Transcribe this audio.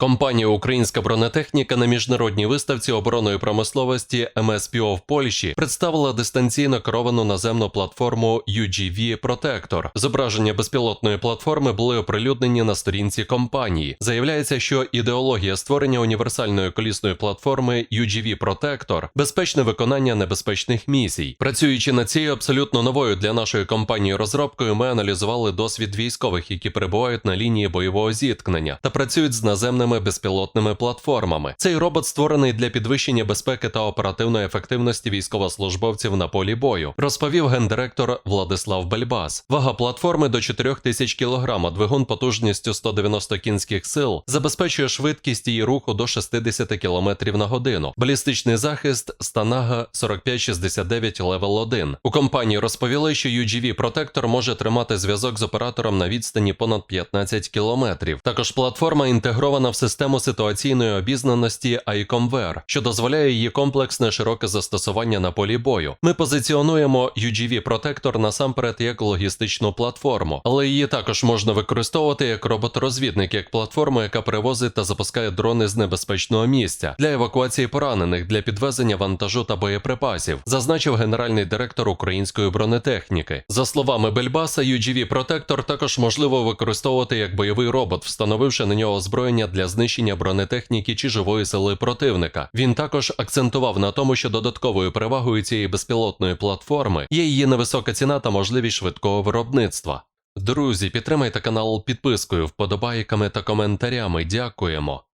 Компанія Українська бронетехніка на міжнародній виставці оборонної промисловості МСПО в Польщі представила дистанційно керовану наземну платформу UGV Protector. Зображення безпілотної платформи були оприлюднені на сторінці компанії. Заявляється, що ідеологія створення універсальної колісної платформи UGV Protector – безпечне виконання небезпечних місій. Працюючи над цією абсолютно новою для нашої компанії розробкою, ми аналізували досвід військових, які перебувають на лінії бойового зіткнення та працюють з наземними безпілотними платформами. Цей робот створений для підвищення безпеки та оперативної ефективності військовослужбовців на полі бою, розповів гендиректор Владислав Бельбас. Вага платформи до 4000 кг, двигун потужністю 190 кінських сил забезпечує швидкість її руху до 60 км на годину. Балістичний захист Станага 4569 Level 1. У компанії розповіли, що UGV Protector може тримати зв'язок з оператором на відстані понад 15 км. Також платформа інтегрована в систему ситуаційної обізнаності ICOMWare, що дозволяє її комплексне широке застосування на полі бою. Ми позиціонуємо UGV Protector насамперед як логістичну платформу, але її також можна використовувати як робот-розвідник, як платформу, яка перевозить та запускає дрони з небезпечного місця для евакуації поранених, для підвезення вантажу та боєприпасів, зазначив генеральний директор української бронетехніки. За словами Бельбаса, UGV Protector також можливо використовувати як бойовий робот, встановивши на нього озброєння для знищення бронетехніки чи живої сили противника. Він також акцентував на тому, що додатковою перевагою цієї безпілотної платформи є її невисока ціна та можливість швидкого виробництва. Друзі, підтримайте канал підпискою, вподобайками та коментарями. Дякуємо.